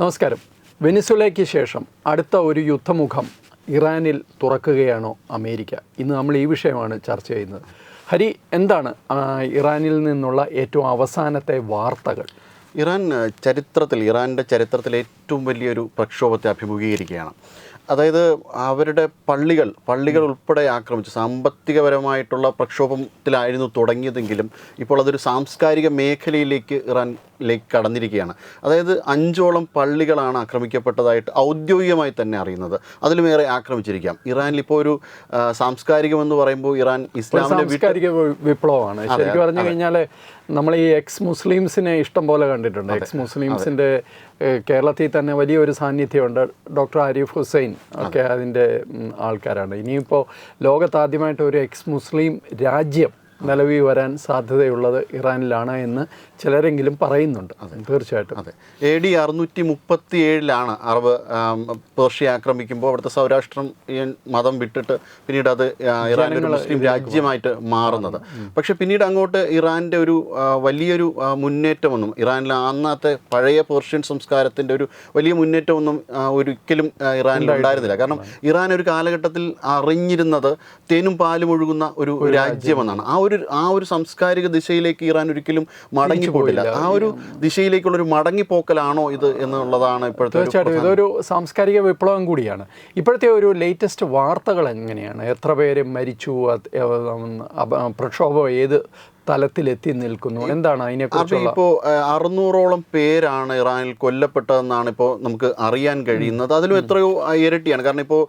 നമസ്കാരം. വെനിസുലയ്ക്ക് ശേഷം അടുത്ത ഒരു യുദ്ധമുഖം ഇറാനിൽ തുറക്കുകയാണോ അമേരിക്ക? ഇന്ന് നമ്മൾ ഈ വിഷയമാണ് ചർച്ച ചെയ്യുന്നത്. ഹരി എന്താണ് ഇറാനിൽ നിന്നുള്ള ഏറ്റവും അവസാനത്തെ വാർത്തകൾ? ഇറാൻ ചരിത്രത്തിൽ ഇറാന്റെ ചരിത്രത്തിൽ ഏറ്റവും വലിയൊരു പ്രക്ഷോഭത്തെ അഭിമുഖീകരിക്കുകയാണ്. അതായത് അവരുടെ പള്ളികൾ പള്ളികൾ ഉൾപ്പെടെ ആക്രമിച്ച്. സാമ്പത്തികപരമായിട്ടുള്ള പ്രക്ഷോഭത്തിലായിരുന്നു തുടങ്ങിയതെങ്കിലും ഇപ്പോൾ അതൊരു സാംസ്കാരിക മേഖലയിലേക്ക് ഇറാനിലേക്ക് കടന്നിരിക്കുകയാണ്. അതായത് അഞ്ചോളം പള്ളികളാണ് ആക്രമിക്കപ്പെട്ടതായിട്ട് ഔദ്യോഗികമായി തന്നെ അറിയുന്നത്. അതിലുമേറെ ആക്രമിച്ചിരിക്കാം. ഇറാനിൽ ഇപ്പോൾ ഒരു സാംസ്കാരികമെന്ന് പറയുമ്പോൾ ഇറാൻ ഇസ്ലാമിന്റെ സാംസ്കാരിക വിപ്ലവമാണ്. ശരിക്കും പറഞ്ഞു കഴിഞ്ഞാൽ നമ്മൾ ഈ എക്സ് മുസ്ലിംസിനെ ഇഷ്ടം പോലെ കണ്ടിട്ടുണ്ട്. എക്സ് മുസ്ലിംസിന്റെ കേരളത്തിൽ തന്നെ വലിയൊരു സാന്നിധ്യമുണ്ട്. ഡോക്ടർ ആരിഫ് ഹുസൈൻ ഒക്കെ അതിന്റെ ആൾക്കാരാണ്. ഇനിയിപ്പോൾ ലോകത്താദ്യമായിട്ട് ഒരു എക്സ് മുസ്ലിം രാജ്യം നിലവിൽ വരാൻ സാധ്യതയുള്ളത് ഇറാനിലാണ് എന്ന് ചിലരെങ്കിലും പറയുന്നുണ്ട്. തീർച്ചയായിട്ടും. അതെ. എ ഡി അറുന്നൂറ്റി മുപ്പത്തി ഏഴിലാണ് അറബ് പേർഷ്യ ആക്രമിക്കുമ്പോൾ അവിടുത്തെ സൗരാഷ്ട്രം മതം വിട്ടിട്ട് പിന്നീട് അത് ഒരു മുസ്ലിം രാജ്യമായിട്ട് മാറുന്നത്. പക്ഷെ പിന്നീട് അങ്ങോട്ട് ഇറാന്റെ ഒരു വലിയൊരു മുന്നേറ്റമൊന്നും ഇറാനിലെ അന്നത്തെ പഴയ പേർഷ്യൻ സംസ്കാരത്തിന്റെ ഒരു വലിയ മുന്നേറ്റമൊന്നും ഒരിക്കലും ഇറാനിൽ ഉണ്ടായിരുന്നില്ല. കാരണം ഇറാൻ ഒരു കാലഘട്ടത്തിൽ അറിഞ്ഞിരുന്നത് തേനും പാലും ഒഴുകുന്ന ഒരു രാജ്യമെന്നാണ്. ആ ഒരു ആ ഒരു സാംസ്കാരിക ദിശയിലേക്ക് ഇറാൻ ഒരിക്കലും മടങ്ങിപ്പോയില്ല ആ ഒരു ദിശയിലേക്കുള്ള ഒരു മടങ്ങിപ്പോക്കലാണോ ഇത് എന്നുള്ളതാണ് ഇപ്പോഴത്തെ തീർച്ചയായിട്ടും. ഇതൊരു സാംസ്കാരിക വിപ്ലവം കൂടിയാണ്. ഇപ്പോഴത്തെ ഒരു ലേറ്റസ്റ്റ് വാർത്തകൾ എങ്ങനെയാണ് എത്ര പേര് മരിച്ചു? പ്രക്ഷോഭം ഏത് തലത്തിലെത്തി നിൽക്കുന്നു. എന്താണ് അതിനെ അതിനെക്കുറിച്ചുള്ള ഇപ്പോൾ അറുന്നൂറോളം പേരാണ് ഇറാനിൽ കൊല്ലപ്പെട്ടതെന്നാണ് ഇപ്പോൾ നമുക്ക് അറിയാൻ കഴിയുന്നത്. അതിലും എത്രയോ ഇരട്ടിയാണ്. കാരണം ഇപ്പോൾ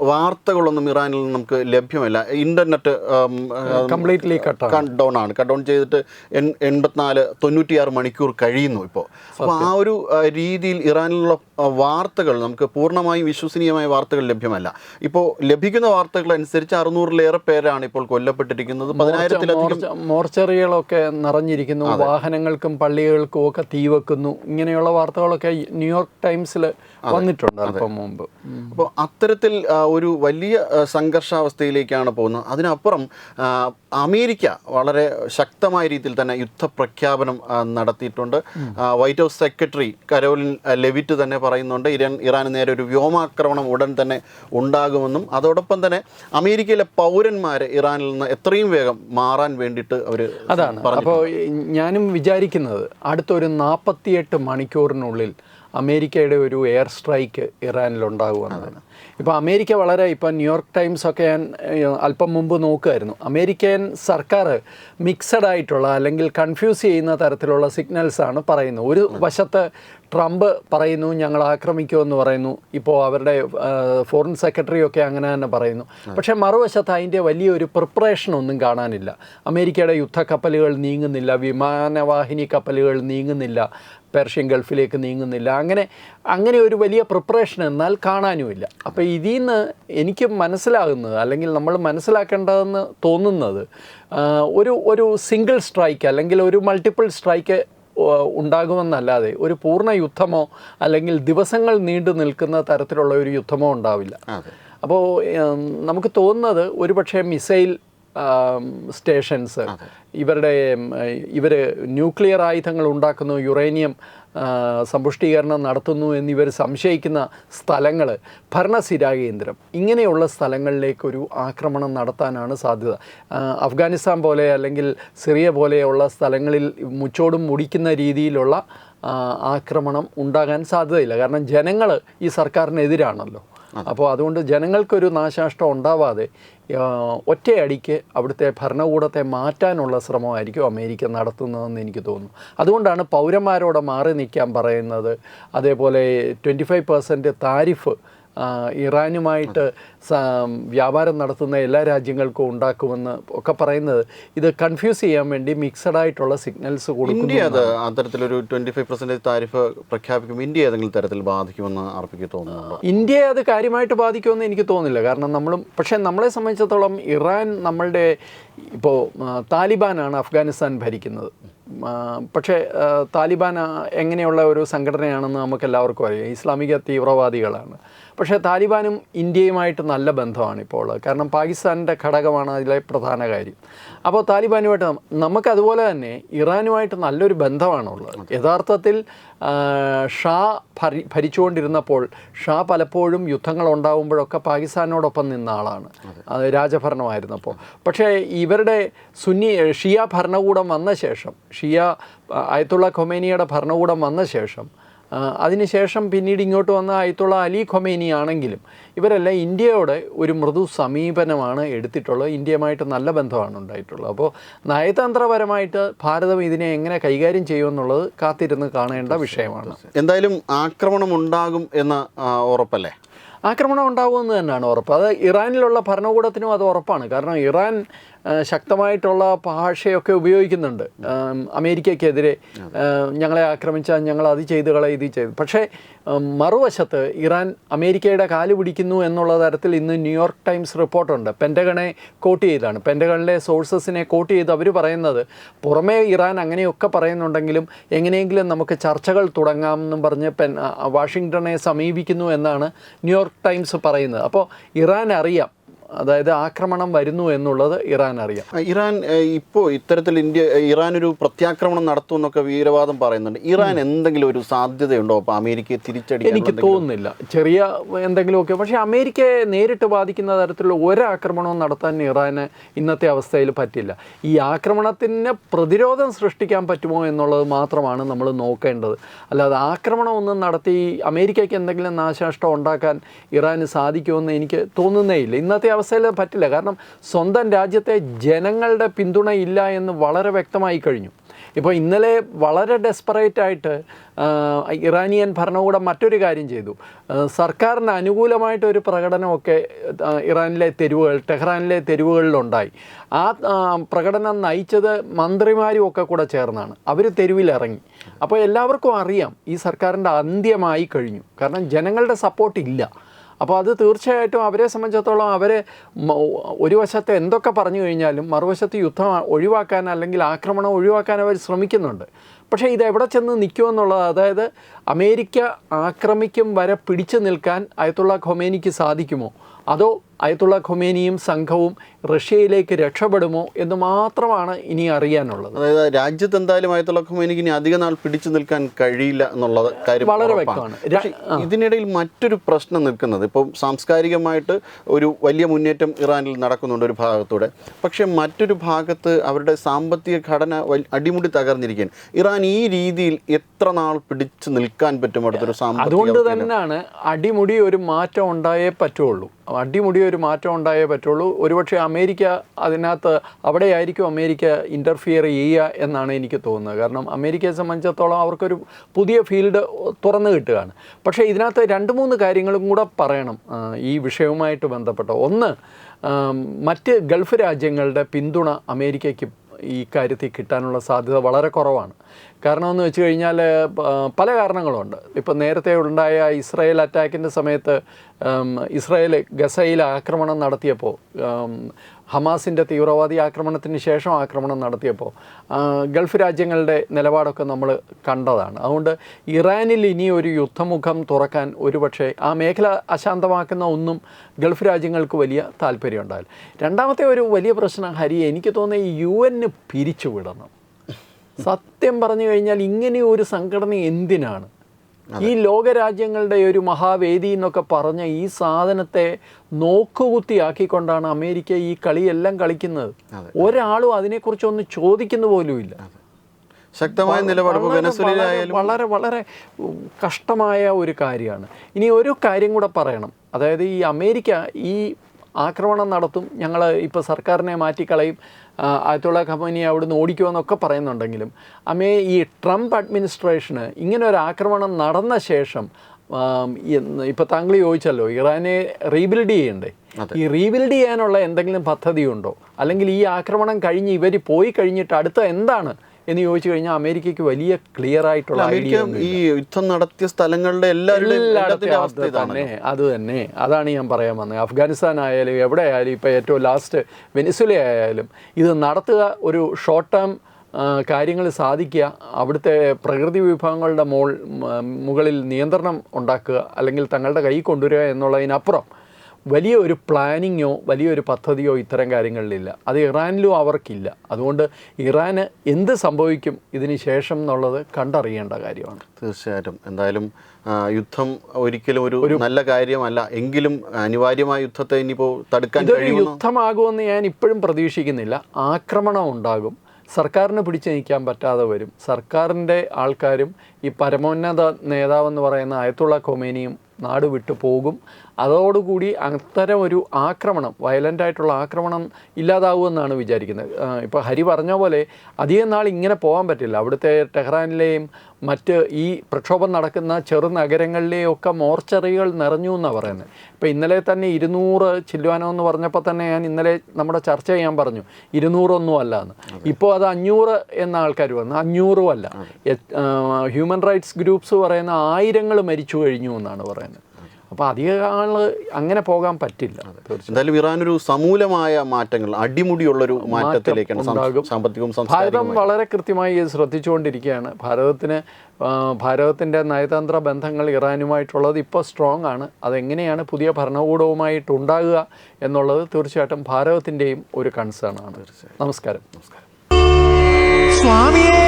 വാർത്തകളൊന്നും ഇറാനിൽ നിന്ന് നമുക്ക് ലഭ്യമല്ല. ഇന്റർനെറ്റ് കംപ്ലീറ്റ്ലി കട്ട് ഡൗൺ ആണ്. കട്ട് ഡൗൺ ചെയ്തിട്ട് എൺ- എൺപത്തിനാല് തൊണ്ണൂറ്റിയാറ് മണിക്കൂർ കഴിയുന്നു ഇപ്പോൾ അപ്പോൾ ആ ഒരു രീതിയിൽ ഇറാനിലുള്ള വാർത്തകൾ നമുക്ക് പൂർണമായും വിശ്വസനീയമായ വാർത്തകൾ ലഭ്യമല്ല. ഇപ്പോൾ ലഭിക്കുന്ന വാർത്തകൾ അനുസരിച്ച് അറുന്നൂറിലേറെ പേരാണ് ഇപ്പോൾ കൊല്ലപ്പെട്ടിരിക്കുന്നത്. പതിനായിരത്തിലധികം മോർച്ചറികളൊക്കെ നിറഞ്ഞിരിക്കുന്നു വാഹനങ്ങൾക്കും പള്ളികൾക്കും ഒക്കെ തീ വെക്കുന്നു ഇങ്ങനെയുള്ള വാർത്തകളൊക്കെ ന്യൂയോർക്ക് ടൈംസിൽ വന്നിട്ടുണ്ട് അല്പം മുമ്പ്. അപ്പോൾ അത്തരത്തിൽ ഒരു വലിയ സംഘർഷാവസ്ഥയിലേക്കാണ് പോകുന്നത്. അതിനപ്പുറം അമേരിക്ക വളരെ ശക്തമായ രീതിയിൽ തന്നെ യുദ്ധപ്രഖ്യാപനം നടത്തിയിട്ടുണ്ട്. White House secretary Karoline Leavitt തന്നെ പറയുന്നുണ്ട് ഇറാൻ ഇറാന് നേരെ ഒരു വ്യോമാക്രമണം ഉടൻ തന്നെ ഉണ്ടാകുമെന്നും അതോടൊപ്പം തന്നെ അമേരിക്കയിലെ പൗരന്മാരെ ഇറാനിൽ നിന്ന് എത്രയും വേഗം മാറാൻ വേണ്ടിയിട്ട് അവർ അതാണ്. അപ്പോൾ ഞാനും വിചാരിക്കുന്നത് അടുത്തൊരു നാൽപ്പത്തിയെട്ട് മണിക്കൂറിനുള്ളിൽ അമേരിക്കയുടെ ഒരു എയർ സ്ട്രൈക്ക് ഇറാനിൽ ഉണ്ടാകുമെന്നാണ് ഇപ്പോൾ അമേരിക്ക വളരെ ഇപ്പോൾ ന്യൂയോർക്ക് ടൈംസ് ഒക്കെ ഞാൻ അല്പം മുമ്പ് നോക്കുമായിരുന്നു അമേരിക്കൻ സർക്കാർ മിക്സഡ് ആയിട്ടുള്ള അല്ലെങ്കിൽ കൺഫ്യൂസ് ചെയ്യുന്ന തരത്തിലുള്ള സിഗ്നൽസ് ആണ് പറയുന്നത്. ഒരു വശത്ത് ട്രംപ് പറയുന്നു ഞങ്ങൾ ആക്രമിക്കുമെന്ന് പറയുന്നു. ഇപ്പോൾ അവരുടെ ഫോറിൻ സെക്രട്ടറി ഒക്കെ അങ്ങനെ തന്നെ പറയുന്നു. പക്ഷേ മറുവശത്ത് അതിന്റെ വലിയൊരു പ്രിപ്പറേഷൻ ഒന്നും കാണാനില്ല. അമേരിക്കയുടെ യുദ്ധക്കപ്പലുകൾ നീങ്ങുന്നില്ല വിമാനവാഹിനി കപ്പലുകൾ നീങ്ങുന്നില്ല പേർഷ്യൻ ഗൾഫിലേക്ക് നീങ്ങുന്നില്ല. അങ്ങനെ അങ്ങനെ ഒരു വലിയ പ്രിപ്പറേഷൻ എന്നാൽ കാണാനുമില്ല. അപ്പോൾ ഇതിൽ നിന്ന് എനിക്ക് മനസ്സിലാകുന്നത് അല്ലെങ്കിൽ നമ്മൾ മനസ്സിലാക്കേണ്ടതെന്ന് തോന്നുന്നത് ഒരു ഒരു സിംഗിൾ സ്ട്രൈക്ക് അല്ലെങ്കിൽ ഒരു മൾട്ടിപ്പിൾ സ്ട്രൈക്ക് ഉണ്ടാകുമെന്നല്ലാതെ ഒരു പൂർണ യുദ്ധമോ അല്ലെങ്കിൽ ദിവസങ്ങൾ നീണ്ടു നിൽക്കുന്ന തരത്തിലുള്ള ഒരു യുദ്ധമോ ഉണ്ടാവില്ല. അപ്പോൾ നമുക്ക് തോന്നുന്നത് ഒരുപക്ഷെ മിസൈൽ സ്റ്റേഷൻസ്. ഇവരുടെ ഇവർ ന്യൂക്ലിയർ ആയുധങ്ങൾ ഉണ്ടാക്കുന്നു യുറേനിയം സമ്പുഷ്ടീകരണം നടത്തുന്നു എന്നിവർ സംശയിക്കുന്ന സ്ഥലങ്ങൾ. ഭരണസിരാ കേന്ദ്രം. ഇങ്ങനെയുള്ള സ്ഥലങ്ങളിലേക്കൊരു ആക്രമണം നടത്താനാണ് സാധ്യത. അഫ്ഗാനിസ്ഥാൻ പോലെ അല്ലെങ്കിൽ സിറിയ പോലെയുള്ള സ്ഥലങ്ങളിൽ മുച്ചോടും മുടിക്കുന്ന രീതിയിലുള്ള ആക്രമണം ഉണ്ടാകാൻ സാധ്യതയില്ല. കാരണം ജനങ്ങൾ ഈ സർക്കാരിനെതിരാണല്ലോ. അപ്പോൾ അതുകൊണ്ട് ജനങ്ങൾക്കൊരു നാശനഷ്ടം ഉണ്ടാവാതെ ഒറ്റയടിക്ക് അവിടുത്തെ ഭരണകൂടത്തെ മാറ്റാനുള്ള ശ്രമമായിരിക്കും അമേരിക്ക നടത്തുന്നതെന്ന് എനിക്ക് തോന്നുന്നു. അതുകൊണ്ടാണ് പൗരന്മാരോട് മാറി നിൽക്കാൻ പറയുന്നത്. അതേപോലെ ട്വന്റി ഫൈവ് പെർസെന്റ് താരിഫ് ഇറാനുമായിട്ട് വ്യാപാരം നടത്തുന്ന എല്ലാ രാജ്യങ്ങൾക്കും ഉണ്ടാക്കുമെന്ന് ഒക്കെ പറയുന്നത്. ഇത് കൺഫ്യൂസ് ചെയ്യാൻ വേണ്ടി മിക്സഡ് ആയിട്ടുള്ള സിഗ്നൽസ് കൊടുക്കും ഇന്ത്യ അത് അത്തരത്തിലൊരു ട്വന്റി ഫൈവ് പെർസെന്റേജ് താരിഫ് പ്രഖ്യാപിക്കും. ഇന്ത്യ ഏതെങ്കിലും തരത്തിൽ ബാധിക്കുമെന്ന് ആർപ്പിക്ക് തോന്നുന്നുണ്ടോ? ഇന്ത്യയെ അത് കാര്യമായിട്ട് ബാധിക്കുമെന്ന് എനിക്ക് തോന്നുന്നില്ല. കാരണം നമ്മളും പക്ഷേ നമ്മളെ സംബന്ധിച്ചിടത്തോളം ഇറാൻ നമ്മളുടെ ഇപ്പോൾ താലിബാനാണ് അഫ്ഗാനിസ്ഥാൻ ഭരിക്കുന്നത്. പക്ഷേ താലിബാൻ എങ്ങനെയുള്ള ഒരു സംഘടനയാണെന്ന് നമുക്ക് എല്ലാവർക്കും അറിയാം. ഇസ്ലാമിക തീവ്രവാദികളാണ്. പക്ഷേ താലിബാനും ഇന്ത്യയുമായിട്ട് നല്ല ബന്ധമാണ് ഇപ്പോൾ. കാരണം പാകിസ്ഥാനിന്റെ ഘടകമാണ് അതിലെ പ്രധാന കാര്യം. അപ്പോൾ താലിബാനുമായിട്ട് നമുക്ക് അതുപോലെ തന്നെ ഇറാനുമായിട്ട് നല്ലൊരു ബന്ധമാണുള്ളത്. യഥാർത്ഥത്തിൽ ഷാ ഭരി ഭരിച്ചുകൊണ്ടിരുന്നപ്പോൾ ഷാ പലപ്പോഴും യുദ്ധങ്ങൾ ഉണ്ടാകുമ്പോഴൊക്കെ പാകിസ്ഥാനോടൊപ്പം നിന്ന ആളാണ്. അത്. രാജഭരണമായിരുന്നപ്പോൾ. പക്ഷേ ഇവരുടെ സുന്നി ഷിയ ഭരണകൂടം വന്ന ശേഷം ഷിയ അയത്തുള്ള ഖൊമേനിയുടെ ഭരണകൂടം വന്ന ശേഷം അതിനുശേഷം പിന്നീട് ഇങ്ങോട്ട് വന്ന അയത്തുള്ള അലി ഖൊമേനി ആണെങ്കിലും ഇവരെല്ലാം ഇന്ത്യയോട് ഒരു മൃദു സമീപനമാണ് എടുത്തിട്ടുള്ളത്. ഇന്ത്യയുമായിട്ട് നല്ല ബന്ധമാണ് ഉണ്ടായിട്ടുള്ളത്. അപ്പോൾ നയതന്ത്രപരമായിട്ട് ഭാരതം ഇതിനെ എങ്ങനെ കൈകാര്യം ചെയ്യുമെന്നുള്ളത് കാത്തിരുന്ന് കാണേണ്ട വിഷയമാണ്. എന്തായാലും ആക്രമണം ഉണ്ടാകും എന്ന ഉറപ്പല്ലേ? ആക്രമണം ഉണ്ടാകുമെന്ന് തന്നെയാണ് ഉറപ്പ്. അത് ഇറാനിലുള്ള ഭരണകൂടത്തിനും അത് ഉറപ്പാണ്. കാരണം ഇറാൻ ശക്തമായിട്ടുള്ള ഭാഷയൊക്കെ ഉപയോഗിക്കുന്നുണ്ട്. അമേരിക്കക്കെതിരെ ഞങ്ങളെ ആക്രമിച്ചാൽ ഞങ്ങൾ അത് ചെയ്ത് കളയും ഇത് ചെയ്തു. പക്ഷേ മറുവശത്ത് ഇറാൻ അമേരിക്കയുടെ കാൽ പിടിക്കുന്നു എന്നുള്ള തരത്തിൽ ഇന്ന് ന്യൂയോർക്ക് ടൈംസ് റിപ്പോർട്ടുണ്ട്. പെന്റഗണെ കോട്ട് ചെയ്താണ്. പെന്റഗണിലെ സോഴ്സസിനെ കോട്ട് ചെയ്ത് അവർ പറയുന്നത് പുറമേ ഇറാൻ അങ്ങനെയൊക്കെ പറയുന്നുണ്ടെങ്കിലും എങ്ങനെയെങ്കിലും നമുക്ക് ചർച്ചകൾ തുടങ്ങാമെന്നും പറഞ്ഞ് പെൻ വാഷിങ്ടണെ സമീപിക്കുന്നു എന്നാണ് ന്യൂയോർക്ക് ടൈംസ് പറയുന്നത്. അപ്പോൾ ഇറാൻ അറിയാം അതായത് ആക്രമണം വരുന്നു എന്നുള്ളത് ഇറാൻ അറിയാം. ഇറാൻ ഇപ്പോൾ ഇത്തരത്തിൽ ഇന്ത്യ ഇറാൻ ഒരു പ്രത്യാക്രമണം നടത്തുമെന്നൊക്കെ വീരവാദം പറയുന്നുണ്ട്. ഇറാൻ എന്തെങ്കിലും ഒരു സാധ്യതയുണ്ടോ? അപ്പോൾ അമേരിക്കയെ തിരിച്ചടി എനിക്ക് തോന്നുന്നില്ല. ചെറിയ എന്തെങ്കിലുമൊക്കെ പക്ഷേ അമേരിക്കയെ നേരിട്ട് ബാധിക്കുന്ന തരത്തിലുള്ള ഒരാക്രമണവും നടത്താൻ ഇറാന് ഇന്നത്തെ അവസ്ഥയിൽ പറ്റില്ല. ഈ ആക്രമണത്തിന് പ്രതിരോധം സൃഷ്ടിക്കാൻ പറ്റുമോ എന്നുള്ളത് മാത്രമാണ് നമ്മൾ നോക്കേണ്ടത്. അല്ലാതെ ആക്രമണമൊന്നും നടത്തി അമേരിക്കയ്ക്ക് എന്തെങ്കിലും നാശനഷ്ടം ഉണ്ടാക്കാൻ ഇറാന് സാധിക്കുമെന്ന് എനിക്ക് തോന്നുന്നേ ഇല്ല. ഇന്നത്തെ അവസ്ഥയിൽ പറ്റില്ല. കാരണം സ്വന്തം രാജ്യത്തെ ജനങ്ങളുടെ പിന്തുണ ഇല്ല എന്ന് വളരെ വ്യക്തമായി കഴിഞ്ഞു. ഇപ്പോൾ ഇന്നലെ വളരെ ഡെസ്പറേറ്റ് ആയിട്ട് ഇറാനിയൻ ഭരണകൂടം മറ്റൊരു കാര്യം ചെയ്തു. സർക്കാരിന് അനുകൂലമായിട്ടൊരു പ്രകടനമൊക്കെ ഇറാനിലെ തെരുവുകൾ ടെഹ്റാനിലെ തെരുവുകളിലുണ്ടായി. ആ, പ്രകടനം നയിച്ചത് മന്ത്രിമാരും ഒക്കെ കൂടെ ചേർന്നാണ്. അവർ തെരുവിലിറങ്ങി. അപ്പോൾ എല്ലാവർക്കും അറിയാം ഈ സർക്കാരിന്റെ അന്ത്യമായി കഴിഞ്ഞു. കാരണം ജനങ്ങളുടെ സപ്പോർട്ട് ഇല്ല. അപ്പോൾ അത് തീർച്ചയായിട്ടും അവരെ സംബന്ധിച്ചിടത്തോളം അവരെ ഒരു വശത്ത് എന്തൊക്കെ പറഞ്ഞു കഴിഞ്ഞാലും മറുവശത്ത് യുദ്ധം ഒഴിവാക്കാൻ അല്ലെങ്കിൽ ആക്രമണം ഒഴിവാക്കാൻ അവർ ശ്രമിക്കുന്നുണ്ട്. പക്ഷേ ഇത് എവിടെ ചെന്ന് നിൽക്കുമെന്നുള്ളത് അതായത് അമേരിക്ക ആക്രമിക്കും വരെ പിടിച്ചു നിൽക്കാൻ അയത്തുള്ള ഖൊമേനിക്ക് സാധിക്കുമോ? അതോ അയത്തുള്ള ഖൊമേനിയും സംഘവും റഷ്യയിലേക്ക് രക്ഷപ്പെടുമോ എന്ന് മാത്രമാണ് ഇനി അറിയാനുള്ളത്. അതായത് രാജ്യത്ത് എന്തായാലും അയത്തുള്ള ഖൊമേനിക്ക് ഇനി അധിക നാൾ പിടിച്ചു നിൽക്കാൻ കഴിയില്ല എന്നുള്ള കാര്യം വളരെ വ്യക്തമാണ്. ഇതിനിടയിൽ മറ്റൊരു പ്രശ്നം നിൽക്കുന്നത്. ഇപ്പം സാംസ്കാരികമായിട്ട് ഒരു വലിയ മുന്നേറ്റം ഇറാനിൽ നടക്കുന്നുണ്ട് ഒരു ഭാഗത്തൂടെ. പക്ഷേ മറ്റൊരു ഭാഗത്ത് അവരുടെ സാമ്പത്തിക ഘടന അടിമുടി തകർന്നിരിക്കുകയാണ്. ഇറാൻ ഈ രീതിയിൽ എത്ര നാൾ പിടിച്ചു നിൽക്കാൻ പറ്റും അടുത്തൊരു സാമ്പത്തിക അതുകൊണ്ട് തന്നെയാണ് അടിമുടി ഒരു മാറ്റം ഉണ്ടായേ പറ്റുള്ളൂ. അടിമുടി ഒരു മാറ്റം ഉണ്ടായേ പറ്റുള്ളൂ. ഒരുപക്ഷെ അമേരിക്ക അതിനകത്ത് അവിടെയായിരിക്കും അമേരിക്ക ഇന്റർഫിയർ ചെയ്യുക എന്നാണ് എനിക്ക് തോന്നുന്നത്. കാരണം അമേരിക്കയെ സംബന്ധിച്ചിടത്തോളം അവർക്കൊരു പുതിയ ഫീൽഡ് തുറന്നു കിട്ടുകയാണ്. പക്ഷേ ഇതിനകത്ത് രണ്ട് മൂന്ന് കാര്യങ്ങളും കൂടെ പറയണം ഈ വിഷയവുമായിട്ട് ബന്ധപ്പെട്ട്. ഒന്ന് മറ്റ് ഗൾഫ് രാജ്യങ്ങളുടെ പിന്തുണ അമേരിക്കയ്ക്ക് ഈ കാര്യത്തിൽ കിട്ടാനുള്ള സാധ്യത വളരെ കുറവാണ്. കാരണം എന്ന് വെച്ച് കഴിഞ്ഞാൽ പല കാരണങ്ങളുണ്ട്. ഇപ്പം നേരത്തെ ഉണ്ടായ ഇസ്രായേൽ അറ്റാക്കിന്റെ സമയത്ത് ഇസ്രായേൽ ഗസയിൽ ആക്രമണം നടത്തിയപ്പോൾ ഹമാസിന്റെ തീവ്രവാദി ആക്രമണത്തിന് ശേഷം ആക്രമണം നടത്തിയപ്പോൾ ഗൾഫ് രാജ്യങ്ങളുടെ നിലപാടൊക്കെ നമ്മൾ കണ്ടതാണ്. അതുകൊണ്ട് ഇറാനിൽ ഇനി ഒരു യുദ്ധമുഖം തുറക്കാൻ ഒരുപക്ഷെ ആ മേഖല അശാന്തമാക്കുന്ന ഒന്നും ഗൾഫ് രാജ്യങ്ങൾക്ക് വലിയ താല്പര്യം ഉണ്ടായാൽ രണ്ടാമത്തെ ഒരു വലിയ പ്രശ്നം ഹരി എനിക്ക് തോന്നുന്നത് യു എന്ന് പിരിച്ചുവിടണം. സത്യം പറഞ്ഞു കഴിഞ്ഞാൽ ഇങ്ങനെ ഒരു സംഘടന എന്തിനാണ്? ഈ ലോകരാജ്യങ്ങളുടെ ഒരു മഹാവേദി എന്നൊക്കെ പറഞ്ഞ ഈ സാധനത്തെ നോക്കുകുത്തിയാക്കിക്കൊണ്ടാണ് അമേരിക്ക ഈ കളിയെല്ലാം കളിക്കുന്നത്. ഒരാളും അതിനെക്കുറിച്ച് ഒന്ന് ചോദിക്കുന്നു പോലുമില്ല. ശക്തമായ നിലപാട് വളരെ, വളരെ, കഷ്ടമായ ഒരു കാര്യമാണ്. ഇനി ഒരു കാര്യം കൂടെ പറയണം. അതായത് ഈ അമേരിക്ക ഈ ആക്രമണം നടത്തും ഞങ്ങൾ ഇപ്പോൾ സർക്കാരിനെ മാറ്റിക്കളയും ആ, കമ്പനി അവിടെ അവിടുന്ന് ഓടിക്കുമെന്നൊക്കെ പറയുന്നുണ്ടെങ്കിലും അമേ ഈ ട്രംപ് അഡ്മിനിസ്ട്രേഷന് ഇങ്ങനെ ഒരു ആക്രമണം നടന്ന ശേഷം ഇപ്പോൾ താങ്കൾ ചോദിച്ചല്ലോ ഇറാനെ റീബിൽഡ് ചെയ്യണ്ടേ? ഈ റീബിൽഡ് ചെയ്യാനുള്ള എന്തെങ്കിലും പദ്ധതിയുണ്ടോ? അല്ലെങ്കിൽ ഈ ആക്രമണം കഴിഞ്ഞ് ഇവർ പോയി കഴിഞ്ഞിട്ട് അടുത്ത എന്താണ് എന്ന് ചോദിച്ചു കഴിഞ്ഞാൽ അമേരിക്കയ്ക്ക് വലിയ ക്ലിയർ ആയിട്ടുള്ള ഐഡിയ ഈ യുദ്ധം നടത്തിയ സ്ഥലങ്ങളുടെ എല്ലാവരുടെയും തന്നെ അത് തന്നെ. അതാണ് ഞാൻ പറയാൻ വന്നത്. അഫ്ഗാനിസ്ഥാൻ ആയാലും എവിടെ ആയാലും ഇപ്പോൾ ഏറ്റവും ലാസ്റ്റ് വെനിസുല ആയാലും ഇത് നടത്തുക ഒരു ഷോർട്ട് ടേം കാര്യങ്ങൾ സാധിക്കുക അവിടുത്തെ പ്രകൃതി വിഭവങ്ങളുടെ മോൾ മുകളിൽ നിയന്ത്രണം ഉണ്ടാക്കുക അല്ലെങ്കിൽ തങ്ങളുടെ കൈ കൊണ്ടുവരിക എന്നുള്ളതിനപ്പുറം വലിയ ഒരു പ്ലാനിങ്ങോ വലിയൊരു പദ്ധതിയോ ഇത്തരം കാര്യങ്ങളിലില്ല. അത് ഇറാനിലും അവർക്കില്ല. അതുകൊണ്ട് ഇറാന് എന്ത് സംഭവിക്കും ഇതിന് ശേഷം എന്നുള്ളത് കണ്ടറിയേണ്ട കാര്യമാണ്. തീർച്ചയായിട്ടും. എന്തായാലും യുദ്ധം ഒരിക്കലും ഒരു നല്ല കാര്യമല്ല. എങ്കിലും അനിവാര്യമായ യുദ്ധത്തെ ഇനിയിപ്പോൾ തടുക്കാൻ കഴിയുമെന്ന് യുദ്ധമാകുമെന്ന് ഞാൻ ഇപ്പോഴും പ്രതീക്ഷിക്കുന്നില്ല. ആക്രമണം ഉണ്ടാകും. സർക്കാരിന് പിടിച്ചു നിൽക്കാൻ പറ്റാതെ വരും. സർക്കാരിന്റെ ആൾക്കാരും ഈ പരമോന്നത നേതാവെന്ന് പറയുന്ന അയത്തുള്ള കൊമേനിയും നാട് വിട്ടു പോകും. അതോടുകൂടി അത്തരം ഒരു ആക്രമണം വയലന്റ് ആയിട്ടുള്ള ആക്രമണം ഇല്ലാതാവുമെന്നാണ് വിചാരിക്കുന്നത്. ഇപ്പോൾ ഹരി പറഞ്ഞ പോലെ അധികം നാൾ ഇങ്ങനെ പോകാൻ പറ്റില്ല. അവിടുത്തെ ടെഹ്റാനിലെയും മറ്റ് ഈ പ്രക്ഷോഭം നടക്കുന്ന ചെറു നഗരങ്ങളിലെയും ഒക്കെ മോർച്ചറികൾ നിറഞ്ഞു എന്നാണ് പറയുന്നത്. ഇപ്പോൾ ഇന്നലെ തന്നെ ഇരുന്നൂറ് ചില്ലുവാനോ എന്ന് പറഞ്ഞപ്പോൾ തന്നെ ഞാൻ ഇന്നലെ നമ്മുടെ ചർച്ച ചെയ്യാൻ പറഞ്ഞു. ഇരുന്നൂറൊന്നും അല്ല എന്ന്. ഇപ്പോൾ അത് അഞ്ഞൂറ് എന്ന ആൾക്കാർ പറഞ്ഞു അഞ്ഞൂറും അല്ല. ഹ്യൂമൻ റൈറ്റ്സ് ഗ്രൂപ്പ്സ് പറയുന്ന ആയിരങ്ങൾ മരിച്ചു കഴിഞ്ഞു എന്നാണ് പറയുന്നത്. അപ്പോൾ അധികം ആൾ അങ്ങനെ പോകാൻ പറ്റില്ല. എന്തായാലും ഇറാൻ ഒരു സമൂലമായ മാറ്റങ്ങൾ അടിമുടിയുള്ളൊരു മാറ്റത്തിലേക്കാണ്. സാമ്പത്തികവും ഭാരതം വളരെ കൃത്യമായി ഇത് ശ്രദ്ധിച്ചുകൊണ്ടിരിക്കുകയാണ്. ഭാരതത്തിന് ഭാരതത്തിന്റെ നയതന്ത്ര ബന്ധങ്ങൾ ഇറാനുമായിട്ടുള്ളത് ഇപ്പോൾ സ്ട്രോങ് ആണ്. അതെങ്ങനെയാണ് പുതിയ ഭരണകൂടവുമായിട്ടുണ്ടാകുക എന്നുള്ളത് തീർച്ചയായിട്ടും ഭാരതത്തിന്റെയും ഒരു കൺസേൺ ആണ്. നമസ്കാരം. സ്വാമിയേ!